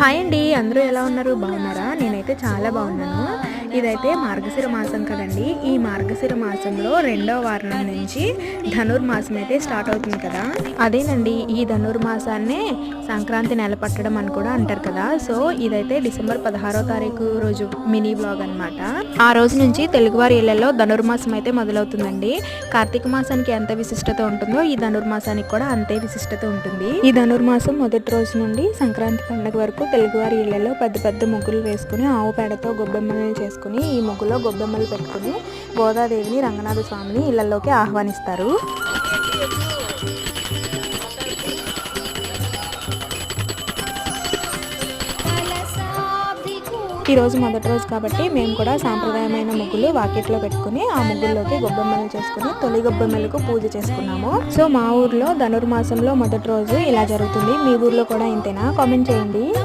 Hi అండి అందరూ ఎలా ఉన్నారు? బాగున్నారా? నేనైతే చాలా బాగున్నాను. ఇదైతే మార్గశిర మాసం కదండి. ఈ మార్గశిర మాసంలో రెండో వారం నుంచి ధనుర్మాసం అయితే స్టార్ట్ అవుతుంది కదా. అదేనండి ఈ ధనుర్మాసాన్నే సంక్రాంతి నెల పట్టడం అని కూడా అంటారు కదా. సో ఇదైతే డిసెంబర్ పదహారో తారీఖు రోజు మినీ బ్లాగ్ అనమాట ఆ రోజు నుంచి తెలుగువారి ఇళ్ళలో ధనుర్మాసం అయితే మొదలవుతుందండి. కార్తీక మాసానికి ఎంత విశిష్టత ఉంటుందో ఈ ధనుర్మాసానికి కూడా అంతే విశిష్టత ఉంటుంది. ఈ ధనుర్మాసం మొదటి రోజు నుండి సంక్రాంతి పండుగ వరకు తెలుగువారి ఇళ్ళలో పెద్ద పెద్ద ముగ్గులు వేసుకుని ఆవు పేడతో గొబ్బెమ్మలు చేసుకుని ఈ ముగ్గులో గొబ్బెమ్మలు పెట్టుకుని గోదాదేవిని రంగనాథ స్వామిని ఇళ్ళలోకి ఆహ్వానిస్తారు. ఈరోజు మొదటి రోజు కాబట్టి మేము కూడా సాంప్రదాయమైన ముగ్గులు వాకిట్లో పెట్టుకుని ఆ ముగ్గుల్లోకి గొబ్బెమ్మలు చేసుకుని తొలి గొబ్బెమ్మలకు పూజ చేసుకున్నాము. సో మా ఊర్లో ధనుర్మాసంలో మొదటి రోజు ఇలా జరుగుతుంది. మీ ఊర్లో కూడా ఇంతేనా? కామెంట్ చేయండి.